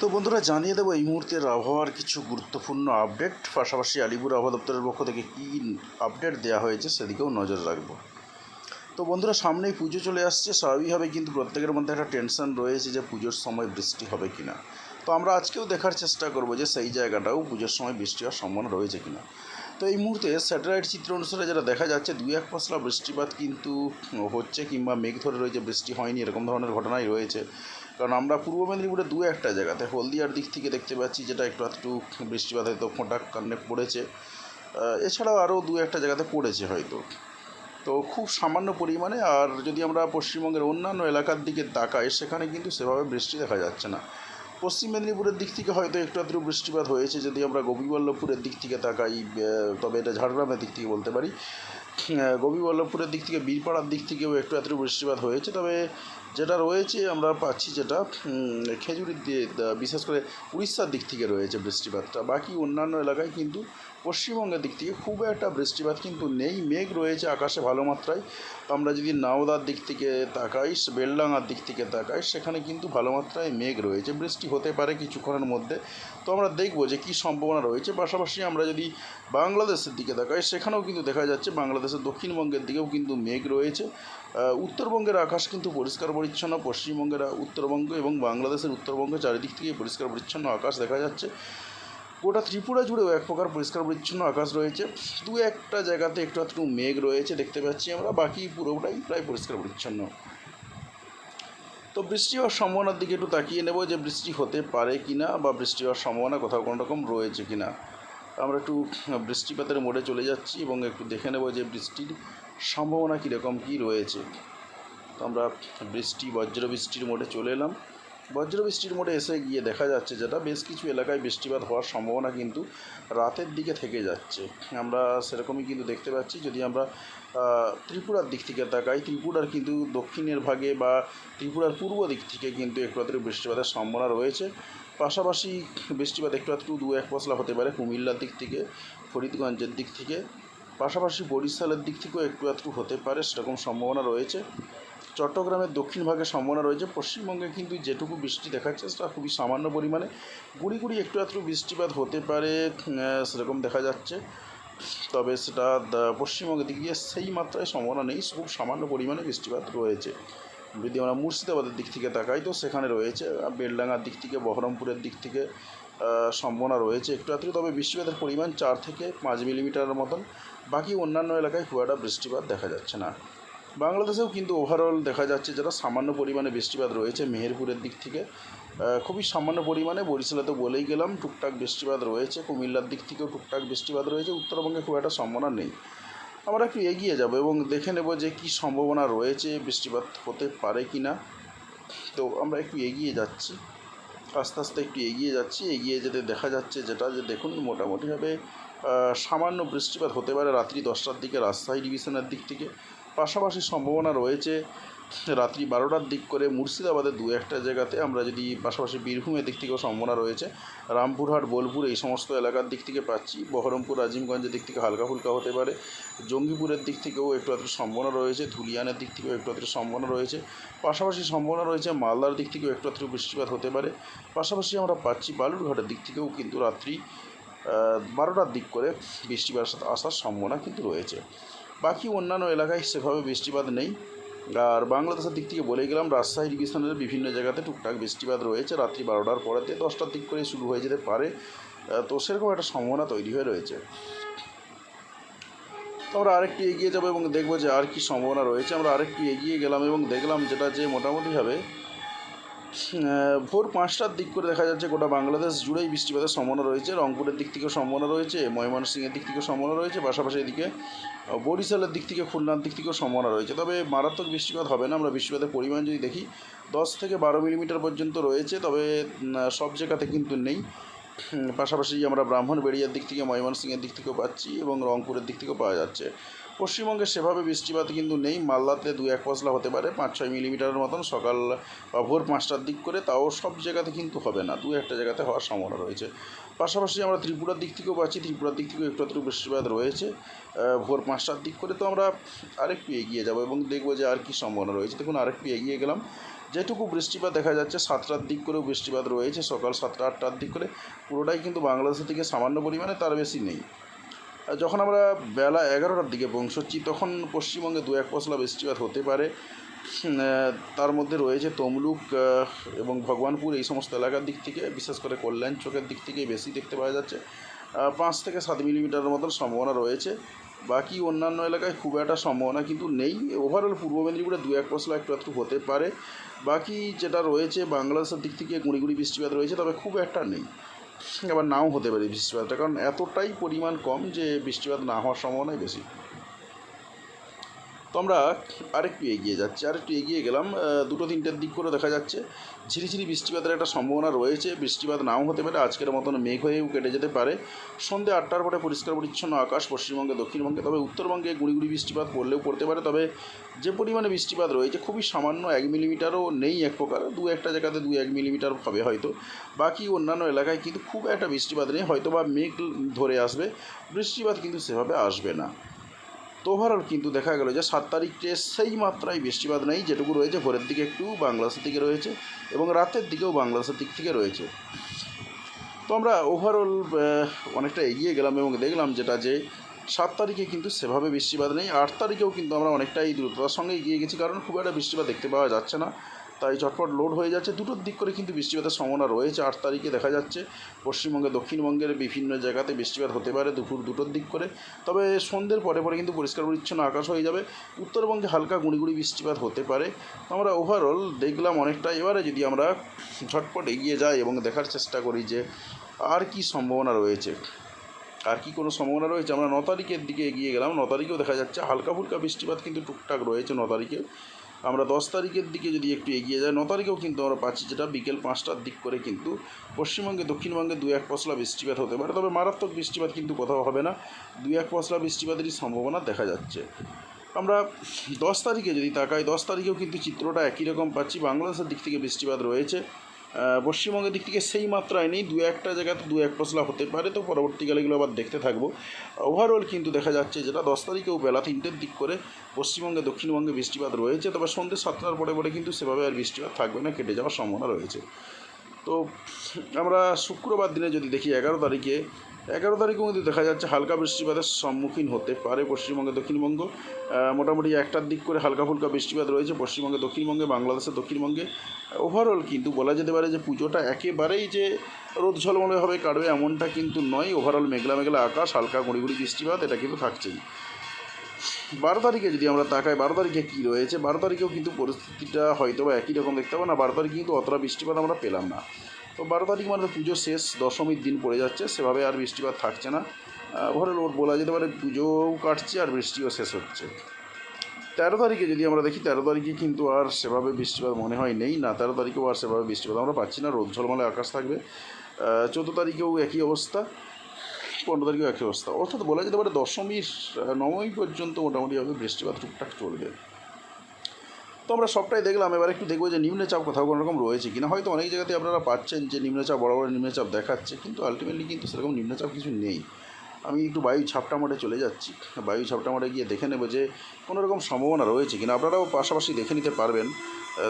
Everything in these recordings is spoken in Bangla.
তো বন্ধুরা, জানিয়ে দেবো এই মুহূর্তের আবহাওয়ার কিছু গুরুত্বপূর্ণ আপডেট পাশাপাশি আলিপুর আবহাওয়া দপ্তরের পক্ষ থেকে কী আপডেট দেওয়া হয়েছে সেদিকেও নজর রাখব। তো বন্ধুরা, সামনেই পুজো চলে আসছে। স্বাভাবিকভাবে কিন্তু প্রত্যেকের মধ্যে একটা টেনশন রয়েছে যে পুজোর সময় বৃষ্টি হবে কি না তো আমরা আজকেও দেখার চেষ্টা করব যে সেই জায়গাটাও পুজোর সময় বৃষ্টি হওয়ার সম্ভাবনা রয়েছে কি না তো এই মুহূর্তে স্যাটেলাইট চিত্র অনুসারে যেটা দেখা যাচ্ছে, দুই এক পশলা বৃষ্টিপাত কিন্তু হচ্ছে কিংবা মেঘ ধরে রয়েছে, বৃষ্টি হয়নি, এরকম ধরনের ঘটনাই রয়েছে। কারণ আমরা পূর্ব মেদিনীপুরে দু একটা জায়গাতে, হলদিয়ার দিক থেকে দেখতে পাচ্ছি যেটা একটু একটু বৃষ্টিপাত হয়তো ফোঁটা কান্নে পড়েছে। এছাড়াও আরও দু একটা জায়গাতে পড়েছে হয়তো। তো খুব সামান্য পরিমাণে, আর যদি আমরা পশ্চিমবঙ্গের অন্যান্য এলাকার দিকে তাকাই, সেখানে কিন্তু সেভাবে বৃষ্টি দেখা যাচ্ছে না। পশ্চিম মেদিনীপুরের দিক থেকে হয়তো একটু আধটু বৃষ্টিপাত হয়েছে, যদি আমরা গোপীবল্লভপুরের দিক থেকে তাকাই তবে এটা ঝাড়গ্রামের দিক থেকে বলতে পারি। গোপীবল্লভপুরের দিক থেকে, বীরপাড়ার দিক থেকেও একটু আধটু বৃষ্টিপাত হয়েছে, তবে যেটা রয়েছে, আমরা পাচ্ছি যেটা খেজুরির দিয়ে বিশেষ করে উড়িষ্যার দিক থেকে রয়েছে বৃষ্টিপাতটা। বাকি অন্যান্য এলাকায় কিন্তু পশ্চিমবঙ্গের দিক থেকে খুব একটা বৃষ্টিপাত কিন্তু নেই। মেঘ রয়েছে আকাশে ভালো মাত্রায়। আমরা যদি নাওদার দিক থেকে তাকাই বেলডাঙার দিক থেকে তাকাই, সেখানে কিন্তু ভালো মাত্রায় মেঘ রয়েছে। বৃষ্টি হতে পারে কিছুক্ষণের মধ্যে। তো আমরা দেখব যে কী সম্ভাবনা রয়েছে। পাশাপাশি আমরা যদি বাংলাদেশের দিকে তাকাই, সেখানেও কিন্তু দেখা যাচ্ছে বাংলাদেশের দক্ষিণবঙ্গের দিকেও কিন্তু মেঘ রয়েছে। উত্তরবঙ্গের আকাশ কিন্তু পরিষ্কার পরিচ্ছন্ন। পশ্চিমবঙ্গের উত্তরবঙ্গ এবং বাংলাদেশের উত্তরবঙ্গ চারিদিক থেকে পরিষ্কার পরিচ্ছন্ন আকাশ দেখা যাচ্ছে। গোটা ত্রিপুরা জুড়েও এক প্রকার পরিষ্কার পরিচ্ছন্ন আকাশ রয়েছে। দু একটা জায়গাতে একটু একটু মেঘ রয়েছে, দেখতে পাচ্ছি আমরা। বাকি পুরোটাই প্রায় পরিষ্কার পরিচ্ছন্ন। তো বৃষ্টি হওয়ার সম্ভাবনার দিকে একটু তাকিয়ে নেব যে বৃষ্টি হতে পারে কি না বা বৃষ্টি হওয়ার সম্ভাবনা কোথাও কোনো রকম রয়েছে কি না আমরা একটু বৃষ্টিপাতের মোড়ে চলে যাচ্ছি এবং একটু দেখে নেব যে বৃষ্টির সম্ভাবনা কীরকম কী রয়েছে। তো আমরা বৃষ্টি বজ্র বৃষ্টির মোড়ে চলে এলাম। বজ্র বৃষ্টির মোড়ে এসে গিয়ে দেখা যাচ্ছে যেটা বেশ কিছু এলাকায় বৃষ্টিপাত হওয়ার সম্ভাবনা কিন্তু রাতের দিকে থেকে যাচ্ছে। আমরা সেরকমই কিন্তু দেখতে পাচ্ছি, যদি আমরা ত্রিপুরার দিক থেকে তাকাই, ত্রিপুরার কিন্তু দক্ষিণের ভাগে বা ত্রিপুরার পূর্ব দিক থেকে কিন্তু একটু আধটু বৃষ্টিপাতের সম্ভাবনা রয়েছে। পাশাপাশি বৃষ্টিপাত একটু আধটু দু এক পশলা হতে পারে কুমিল্লার দিক থেকে, ফরিদগঞ্জের দিক থেকে। পাশাপাশি বরিশালের দিক থেকেও একটু আধটু হতে পারে, সেরকম সম্ভাবনা রয়েছে। চট্টগ্রামের দক্ষিণ ভাগে সম্ভাবনা রয়েছে। পশ্চিমবঙ্গে কিন্তু যেটুকু বৃষ্টি দেখাচ্ছে, সেটা খুবই সামান্য পরিমাণে। গুড়ি গুড়ি একটু আধটু বৃষ্টিপাত হতে পারে সেরকম দেখা যাচ্ছে। তবে সেটা পশ্চিমবঙ্গের দিক দিয়ে সেই মাত্রায় সম্ভাবনা নেই খুব সামান্য পরিমাণে বৃষ্টিপাত রয়েছে। যদি আমরা মুর্শিদাবাদের দিক থেকে তাকাই, তো সেখানে রয়েছে বেলডাঙ্গার দিক থেকে, বহরমপুরের দিক থেকে সম্ভাবনা রয়েছে একটু আধটু। তবে বৃষ্টিপাতের পরিমাণ চার থেকে পাঁচ মিলিমিটারের মতন। বাকি অন্যান্য এলাকায় খুব একটা বৃষ্টিপাত দেখা যাচ্ছে না। বাংলাদেশেও কিন্তু ওভারঅল দেখা যাচ্ছে যারা সামান্য পরিমাণে বৃষ্টিপাত রয়েছে, মেহেরপুরের দিক থেকে খুবই সামান্য পরিমাণে, বরিশালে তো বলেই গেলাম, টুকটাক বৃষ্টিপাত রয়েছে, কুমিল্লার দিক থেকেও টুকটাক বৃষ্টিপাত রয়েছে, উত্তরবঙ্গে খুব একটা সম্ভাবনা নেই। আমরা একটু এগিয়ে যাব এবং দেখে নেব যে কী সম্ভাবনা রয়েছে, বৃষ্টিপাত হতে পারে কি না। তো আমরা একটু এগিয়ে যাচ্ছি, আস্তে আস্তে একটু এগিয়ে যাচ্ছি, এগিয়ে যেতে দেখা যাচ্ছে যেটা যে দেখুন, মোটামুটিভাবে সামান্য বৃষ্টিপাত হতে পারে রাত্রি দশটার দিকে রাজশাহী ডিভিশনের দিক থেকে। পাশাপাশি সম্ভাবনা রয়েছে, রাত্রি বারোটার দিক করে মুর্শিদাবাদের দু একটা জায়গাতে আমরা যদি পাশাপাশি বীরভূমের দিক থেকেও সম্ভাবনা রয়েছে, রামপুরহাট, বোলপুর এই সমস্ত এলাকার দিক থেকে পাচ্ছি, বহরমপুর আজিমগঞ্জের দিক থেকে হালকা ফুলকা হতে পারে, জঙ্গিপুরের দিক থেকেও একটু আধটু সম্ভাবনা রয়েছে, ধুলিয়ানের দিক থেকেও একটু আধটু সম্ভাবনা রয়েছে, পাশাপাশি সম্ভাবনা রয়েছে মালদার দিক থেকেও একটু আধটু বৃষ্টিপাত হতে পারে, পাশাপাশি আমরা পাচ্ছি বালুরঘাটের দিক থেকেও কিন্তু রাত্রি বারোটার দিক করে বৃষ্টিপাত আসার সম্ভাবনা কিন্তু রয়েছে। বাকি অন্যান্য এলাকায় সেভাবে বৃষ্টিপাত নেই। আর বাংলাদেশের দিক থেকে বলে গেলাম, রাজশাহী ডিভিশনের বিভিন্ন জায়গাতে টুকটাক বৃষ্টিপাত রয়েছে। রাত্রি বারোটার পরেতে দশটার দিক করে শুরু হয়ে যেতে পারে। তো সেরকম একটা সম্ভাবনা তৈরি হয়ে রয়েছে। আমরা আরেকটু এগিয়ে যাব এবং দেখব যে আর কি সম্ভাবনা রয়েছে। আমরা আরেকটু এগিয়ে গেলাম এবং দেখলাম যেটা যে মোটামুটিভাবে ভোর পাঁচটার দিক করে দেখা যাচ্ছে গোটা বাংলাদেশ জুড়েই বৃষ্টিপাতের সম্ভাবনা রয়েছে। রংপুরের দিক থেকেও সম্ভাবনা রয়েছে, ময়মনসিংহের দিক থেকেও সম্ভাবনা রয়েছে, পাশাপাশি এদিকে বরিশালের দিক থেকে খুলনার দিক থেকেও সম্ভাবনা রয়েছে। তবে মারাত্মক বৃষ্টিপাত হবে না, আমরা বৃষ্টিপাতের পরিমাণ যদি দেখি, দশ থেকে বারো মিলিমিটার পর্যন্ত রয়েছে, তবে সব জায়গাতে কিন্তু নেই। পাশাপাশি আমরা ব্রাহ্মণবেড়িয়ার দিক থেকে, ময়মনসিংহের দিক থেকেও পাচ্ছি এবং রংপুরের দিক থেকেও পাওয়া যাচ্ছে। পশ্চিমবঙ্গে সেভাবে বৃষ্টিপাত কিন্তু নেই। মালদাতে দু এক পশলা হতে পারে, পাঁচ ছয় মিলিমিটারের মতন। সকাল বা ভোর পাঁচটার দিক করে তাও সব জায়গাতে কিন্তু হবে না, দু একটা জায়গাতে হওয়ার সম্ভাবনা রয়েছে। পাশাপাশি আমরা ত্রিপুরার দিক থেকেও পাচ্ছি, ত্রিপুরার দিক থেকেও একটু একটু বৃষ্টিপাত রয়েছে। ভোর পাঁচটার দিক করে তো আমরা আরেকটু এগিয়ে যাব এবং দেখব যে আর কি সম্ভাবনা রয়েছে। দেখুন, আরেকটু এগিয়ে গেলাম। যেটুকু বৃষ্টিপাত দেখা যাচ্ছে, সাতটার দিক করেও বৃষ্টিপাত রয়েছে। সকাল সাতটা, আটটার দিক করে পুরোটাই কিন্তু বাংলাদেশের থেকে সামান্য পরিমাণে তার বেশি নেই। যখন আমরা বেলা এগারোটার দিকে পৌঁছচ্ছি, তখন পশ্চিমবঙ্গে দু এক পশলা বৃষ্টিপাত হতে পারে। তার মধ্যে রয়েছে তমলুক এবং ভগবানপুর এই সমস্ত এলাকার দিক থেকে, বিশেষ করে কল্যাণ চোখের দিক থেকে বেশি দেখতে পাওয়া যাচ্ছে। পাঁচ থেকে সাত মিলিমিটারের মতন সম্ভাবনা রয়েছে। বাকি অন্যান্য এলাকায় খুব একটা সম্ভাবনা কিন্তু নেই। ওভারঅল পূর্ব মেদিনীপুরে দু এক পশলা একটু একটু হতে পারে। বাকি যেটা রয়েছে বাংলাদেশের দিক থেকে গুঁড়ি গুঁড়ি বৃষ্টিপাত রয়েছে, তবে খুব একটা নেই। আবার নাও হতে পারে বৃষ্টিপাতটা। কারণ এতটাই পরিমাণ কম যে বৃষ্টিপাত না হওয়ার সম্ভাবনাই বেশি। তো আমরা আরেকটু এগিয়ে যাচ্ছি, আরেকটু এগিয়ে গেলাম। দুটো তিনটের দিক করে দেখা যাচ্ছে। ঝিরিঝিরি বৃষ্টিপাতের একটা সম্ভাবনা রয়েছে। বৃষ্টিপাত নাও হতে পারে, আজকের মতন মেঘ হয়েও কেটে যেতে পারে। সন্ধ্যে আটটার পরে পরিষ্কার পরিচ্ছন্ন আকাশ, পশ্চিমবঙ্গে, দক্ষিণবঙ্গে, তবে উত্তরবঙ্গে গুঁড়ি গুঁড়ি বৃষ্টিপাত পড়লেও পড়তে পারে। তবে যে পরিমাণে বৃষ্টিপাত রয়েছে, খুবই সামান্য এক মিলিমিটারও নেই এক প্রকার। দু একটা জায়গাতে দু এক মিলিমিটার হবে হয়তো। বাকি অন্যান্য এলাকায় কিন্তু খুব একটা বৃষ্টিপাত নেই। হয়তো বা মেঘ ধরে আসবে, বৃষ্টিপাত কিন্তু সেভাবে আসবে না। তো ওভারঅল কিন্তু দেখা গেল যে সাত তারিখে সেই মাত্রায় বৃষ্টিপাত নেই, যেটুকু রয়েছে। ভোরের দিকে একটু বাংলাদেশের দিকে রয়েছে এবং রাতের দিকেও বাংলাদেশের দিক থেকে রয়েছে। তো আমরা ওভারঅল অনেকটা এগিয়ে গেলাম এবং দেখলাম যেটা যে সাত তারিখে কিন্তু সেভাবে বৃষ্টিপাত নেই। আট তারিখেও কিন্তু আমরা অনেকটাই দ্রুততার সঙ্গে এগিয়ে গেছি, কারণ খুব একটা বৃষ্টিপাত দেখতে পাওয়া যাচ্ছে না। তাই চটপট লোড হয়ে যাচ্ছে। দুটোর দিক করে কিন্তু বৃষ্টিপাতের সম্ভাবনা রয়েছে। আট তারিখে দেখা যাচ্ছে, পশ্চিমবঙ্গে, দক্ষিণবঙ্গের বিভিন্ন জায়গাতে বৃষ্টিপাত হতে পারে দুপুর দুটোর দিক করে। তবে সন্ধ্যের পরে পরে কিন্তু পরিষ্কার পরিচ্ছন্ন আকাশ হয়ে যাবে। উত্তরবঙ্গে হালকা গুঁড়ি বৃষ্টিপাত হতে পারে। আমরা ওভারঅল দেখলাম অনেকটা এবারে যদি আমরা ঝটপট এগিয়ে যাই এবং দেখার চেষ্টা করি যে আর কি সম্ভাবনা রয়েছে, আর কি কোনো সম্ভাবনা রয়েছে, আমরা ন তারিখের দিকে এগিয়ে গেলাম। ন তারিখেও দেখা যাচ্ছে হালকা ফুলকা বৃষ্টিপাত কিন্তু টুকটাক রয়েছে ন তারিখে। আমরা দশ তারিখের দিকে যদি একটু এগিয়ে যাই, ন তারিখেও কিন্তু আমরা পাচ্ছি যেটা বিকেল পাঁচটার দিক করে কিন্তু পশ্চিমবঙ্গে, দক্ষিণবঙ্গে দু এক পশলা বৃষ্টিপাত হতে পারে। তবে মারাত্মক বৃষ্টিপাত কিন্তু কোথাও হবে না। দু এক পশলা বৃষ্টিপাতেরই সম্ভাবনা দেখা যাচ্ছে। আমরা দশ তারিখে যদি তাকাই, দশ তারিখেও কিন্তু চিত্রটা একই রকম পাচ্ছি। বাংলাদেশের দিক থেকে বৃষ্টিপাত রয়েছে। পশ্চিমবঙ্গের দিক থেকে সেই মাত্রায় নেই, দু একটা জায়গাতে দু এক পশলা হতে পারে, তো পরবর্তীকালে এগুলো আবার দেখতে থাকব। ওভারঅল কিন্তু দেখা যাচ্ছে যেটা দশ তারিখেও বেলা তিনটের দিক করে পশ্চিমবঙ্গে, দক্ষিণবঙ্গে বৃষ্টিপাত রয়েছে, তবে সন্ধ্যে সাতটার পরে পরে কিন্তু সেভাবে আর বৃষ্টিপাত থাকবে না, কেটে যাওয়ার সম্ভাবনা রয়েছে। তো আমরা শুক্রবার দিনে যদি দেখি এগারো তারিখে এগারো তারিখেও কিন্তু দেখা যাচ্ছে হালকা বৃষ্টিপাতের সম্মুখীন হতে পারে পশ্চিমবঙ্গে দক্ষিণবঙ্গ। মোটামুটি একটার দিক করে হালকা ফুলকা বৃষ্টিপাত রয়েছে পশ্চিমবঙ্গে দক্ষিণবঙ্গে, বাংলাদেশের দক্ষিণবঙ্গে। ওভারঅল কিন্তু বলা যেতে পারে যে পুজোটা একেবারেই যে রোদ ঝলমলেভাবে কাটবে এমনটা কিন্তু নয়। ওভারঅল মেঘলা মেঘলা আকাশ, হালকা গুঁড়ি গুঁড়ি বৃষ্টিপাত, এটা কিন্তু থাকছেই। বারো তারিখে যদি আমরা তাকাই, বারো তারিখে কী রয়েছে? বারো তারিখেও কিন্তু পরিস্থিতিটা হয়তো বা একই রকম দেখতে পাবো না। বারো তারিখে কিন্তু অতটা বৃষ্টিপাত আমরা পেলাম না। তো বারো তারিখ মানে পুজো শেষ, দশমীর দিন পড়ে যাচ্ছে, সেভাবে আর বৃষ্টিপাত থাকছে না। ঘরে লোড বলা যেতে পারে পুজোও কাটছে আর বৃষ্টিও শেষ হচ্ছে। তেরো তারিখে যদি আমরা দেখি, তেরো তারিখে কিন্তু আর সেভাবে বৃষ্টিপাত মনে হয় নেই। না, তেরো তারিখেও আর সেভাবে বৃষ্টিপাত আমরা পাচ্ছি না, রোদ ঝলমলে আকাশ থাকবে। চোদ্দ তারিখেও একই অবস্থা, পনেরো তারিখেও একই অবস্থা। অর্থাৎ বলা যেতে পারে দশমীর নবমী পর্যন্ত মোটামুটিভাবে বৃষ্টিপাত টুকটাক চলবে। তো আমরা সবটাই দেখলাম, এবার একটু দেখব যে নিম্নচাপ কোথাও কোনো রকম রয়েছে কিনা। হয়তো অনেক জায়গাতে আপনারা পাচ্ছেন যে নিম্নচাপ বড় বড় নিম্নচাপ দেখাচ্ছে, কিন্তু আলটিমেটলি কিন্তু সেরকম নিম্নচাপ কিছু নেই। আমি একটু বায়ু ছাপটা মোটে চলে যাচ্ছি। বায়ু ছাপটা মোটে গিয়ে দেখে নেব যে কোনো রকম সম্ভাবনা রয়েছে কিনা। আপনারাও পাশাপাশি দেখে নিতে পারবেন।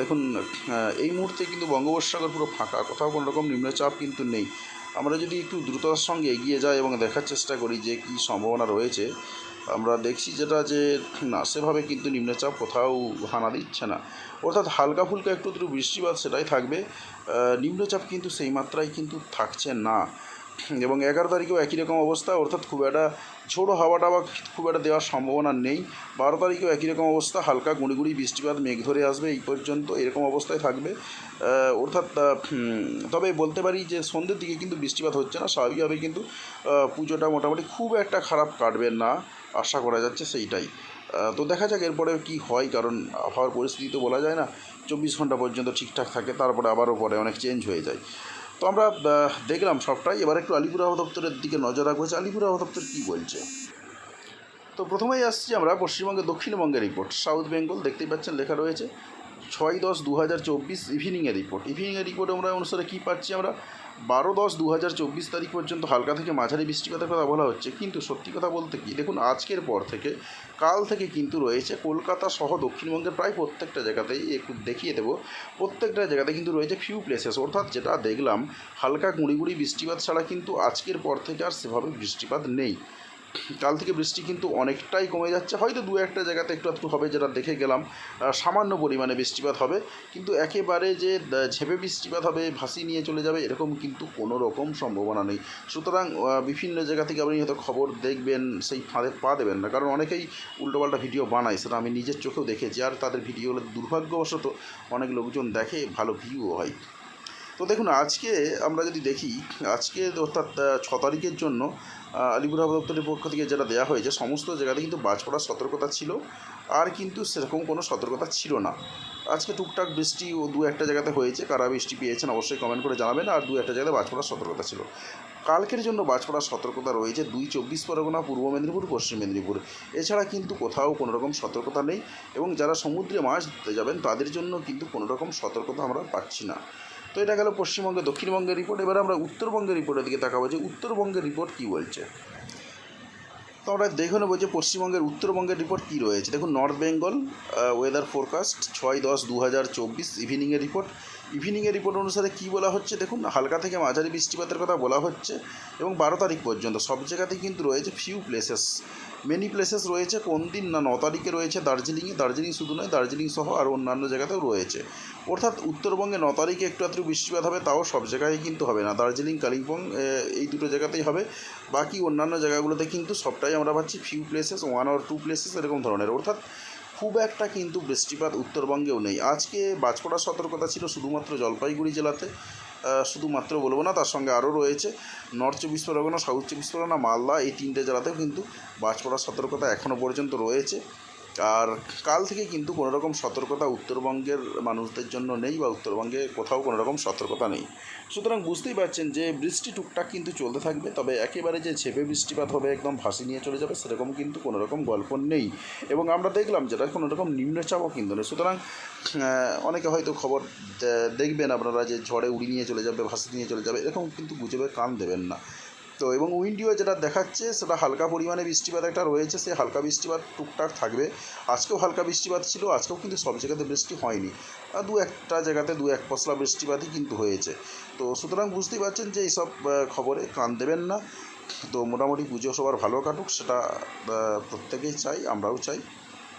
দেখুন এই মুহূর্তে কিন্তু বঙ্গোপসাগর পুরো ফাঁকা, কোথাও কোনো রকম নিম্নচাপ কিন্তু নেই। আমরা যদি একটু দ্রুততার সঙ্গে এগিয়ে যাই এবং দেখার চেষ্টা করি যে কী সম্ভাবনা রয়েছে আমরা দেখছি যেটা যে না, সেভাবে কিন্তু নিম্নচাপ কোথাও হানা দিচ্ছে না। অর্থাৎ হালকা ফুলকা একটু একটু বৃষ্টিপাত সেটাই থাকবে। নিম্নচাপ কিন্তু সেই মাত্রায় কিন্তু থাকছে না। এবং এগারো তারিখেও একই রকম অবস্থা। অর্থাৎ খুব একটা ঝোড়ো হাওয়া টাওয়া খুব একটা দেওয়ার সম্ভাবনা নেই। বারো তারিখেও একই রকম অবস্থা। হালকা গুঁড়ি বৃষ্টিপাত, মেঘ ধরে আসবে, এই পর্যন্ত এরকম অবস্থায় থাকবে। অর্থাৎ তবে বলতে পারি যে সন্ধ্যের দিকে কিন্তু বৃষ্টিপাত হচ্ছে না। স্বাভাবিকভাবে কিন্তু পুজোটা মোটামুটি খুব একটা খারাপ কাটবে না। আশা করা যাচ্ছে সেইটাই। তো দেখা যাক এরপরে কি হয়, কারণ আবহাওয়ার পরিস্থিতি তো বলা যায় না। চব্বিশ ঘণ্টা পর্যন্ত ঠিকঠাক থাকে, তারপরে আবারও পরে অনেক চেঞ্জ হয়ে যায়। তো আমরা দেখলাম সবটাই। এবার একটু আলিপুর আবহাওয়া দপ্তরের দিকে নজর রাখব। যে আলিপুর আবহাওয়া দপ্তর কী বলছে? তো প্রথমেই আসছি আমরা পশ্চিমবঙ্গের, দক্ষিণবঙ্গের রিপোর্ট সাউথ বেঙ্গল দেখতেই পাচ্ছেন লেখা রয়েছে, ছয় দশ দু হাজার চব্বিশ ইভিনিংয়ের রিপোর্ট ইভিনিংয়ের রিপোর্ট আমরা অনুসারে কী পাচ্ছি আমরা? বারো দশ দু হাজার চব্বিশ তারিখ পর্যন্ত হালকা থেকে মাঝারি বৃষ্টিপাতের কথা বলা হচ্ছে। কিন্তু সত্যি কথা বলতে কি, দেখুন আজকের পর থেকে, কাল থেকে কিন্তু রয়েছে কলকাতা সহ দক্ষিণবঙ্গের প্রায় প্রত্যেকটা জায়গাতেই, একটু দেখিয়ে দেবো, প্রত্যেকটা জায়গাতে কিন্তু রয়েছে ফিউ প্লেসেস অর্থাৎ যেটা দেখলাম, হালকা গুঁড়ি গুঁড়ি বৃষ্টিপাত ছাড়া কিন্তু আজকের পর থেকে আর সেভাবে বৃষ্টিপাত নেই। কাল থেকে বৃষ্টি কিন্তু অনেকটাই কমে যাচ্ছে। হয়তো দু একটা জায়গাতে একটু একটু হবে যেটা দেখে গেলাম। সামান্য পরিমাণে বৃষ্টিপাত হবে। কিন্তু একেবারে যে ঝেঁপে বৃষ্টিপাত হবে ভাসি নিয়ে চলে যাবে, এরকম কিন্তু কোনো রকম সম্ভাবনা নেই। সুতরাং বিভিন্ন জায়গা থেকে আপনি হয়তো খবর দেখবেন, সেই ফাঁদে পা দেবেন না। কারণ অনেকেই উল্টোপাল্টা ভিডিও বানায়, সেটা আমি নিজের চোখেও দেখেছি। আর তাদের ভিডিওগুলো দুর্ভাগ্যবশত অনেক লোকজন দেখে, ভালো ভিউও হয়। তো দেখুন, আজকে আমরা যদি দেখি, আজকে অর্থাৎ ছ তারিখের জন্য আলিপুর দপ্তরের পক্ষ থেকে যেটা দেওয়া হয়েছে, সমস্ত জায়গাতে কিন্তু বাজ পড়ার সতর্কতা ছিল। আর কিন্তু সেরকম কোনো সতর্কতা ছিল না। আজকে টুকটাক বৃষ্টি ও দু একটা জায়গাতে হয়েছে। কারা বৃষ্টি পেয়েছেন অবশ্যই কমেন্ট করে জানাবেন। আর দু একটা জায়গায় বাজ পড়ার সতর্কতা ছিল। কালকের জন্য বাজ পড়ার সতর্কতা রয়েছে দুই চব্বিশ পরগনা, পূর্ব মেদিনীপুর, পশ্চিম মেদিনীপুর। এছাড়া কিন্তু কোথাও কোনো রকম সতর্কতা নেই এবং যারা সমুদ্রে মাছ ধরতে যাবেন, তাদের জন্য কিন্তু কোনো রকম সতর্কতা আমরা পাচ্ছি না। তো এটা গেল পশ্চিমবঙ্গে দক্ষিণবঙ্গের রিপোর্ট এবার আমরা উত্তরবঙ্গের রিপোর্টের দিকে তাকাবো যে উত্তরবঙ্গের রিপোর্ট কী বলছে। তো আমরা দেখে নেব যে পশ্চিমবঙ্গের, উত্তরবঙ্গের রিপোর্ট কী রয়েছে। দেখুন নর্থ বেঙ্গল ওয়েদার ফোরকাস্ট ছয় দশ দু হাজার চব্বিশ ইভিনিংয়ের রিপোর্ট ইভিনিংয়ের রিপোর্ট অনুসারে কী বলা হচ্ছে? দেখুন, হালকা থেকে মাঝারি বৃষ্টিপাতের কথা বলা হচ্ছে এবং বারো তারিখ পর্যন্ত সব জায়গাতেই কিন্তু রয়েছে ফিউ প্লেসেস মেনি প্লেসেস রয়েছে, কোন দিন না, ন তারিখে রয়েছে দার্জিলিংয়ে। দার্জিলিং শুধু নয়, দার্জিলিং সহ আর অন্যান্য জায়গাতেও রয়েছে। অর্থাৎ উত্তরবঙ্গে ন তারিখে একটু আধটু বৃষ্টিপাত হবে, তাও সব জায়গায় কিন্তু হবে না। দার্জিলিং, কালিম্পং এই দুটো জায়গাতেই হবে। বাকি অন্যান্য জায়গাগুলোতে কিন্তু সবটাই আমরা পাচ্ছি few places one or two places এরকম ধরনের। অর্থাৎ খুব একটা কিন্তু বৃষ্টিপাত উত্তরবঙ্গেও নেই। আজকে বাজপড়ার সতর্কতা ছিল শুধুমাত্র জলপাইগুড়ি জেলাতে। শুধুমাত্র বলব না, তার সঙ্গে আরও রয়েছে নর্থ চব্বিশ পরগনা সাউথ চব্বিশ পরগনা, মালদা, এই তিনটে জেলাতেও কিন্তু বাজ পড়ার সতর্কতা এখনও পর্যন্ত রয়েছে। আর কাল থেকে কিন্তু কোনো রকম সতর্কতা উত্তরবঙ্গের মানুষদের জন্য নেই বা উত্তরবঙ্গে কোথাও কোনো রকম সতর্কতা নেই। সুতরাং বুঝতেই পারছেন যে বৃষ্টি টুকটাক কিন্তু চলতে থাকবে, তবে একেবারে যে ঝেপে বৃষ্টিপাত হবে, একদম ভাসি নিয়ে চলে যাবে, সেরকম কিন্তু কোনো রকম গল্প নেই। এবং আমরা দেখলাম যেটা কোনো রকম নিম্নচাপও কিন্তু নেই। সুতরাং অনেকে হয়তো খবর দেখবেন আপনারা যে ঝড়ে উড়ি নিয়ে চলে যাবে, ভাসি নিয়ে চলে যাবে, এরকম কিন্তু গুজবে কান দেবেন না। তো এবং উইন্ডিও যেটা দেখাচ্ছে, সেটা হালকা পরিমাণে বৃষ্টিপাত একটা রয়েছে, সেই হালকা বৃষ্টিপাত টুকটাক থাকবে। আজকেও হালকা বৃষ্টিপাত ছিল, আজকেও কিন্তু সব জায়গাতে বৃষ্টি হয়নি। দু একটা জায়গাতে দু এক পশলা বৃষ্টিপাতই কিন্তু হয়েছে। তো সুতরাং বুঝতেই পারছেন যে এইসব খবরে কান দেবেন না। তো মোটামুটি পুজো সবার ভালো কাটুক, সেটা প্রত্যেকেই চাই, আমরাও চাই।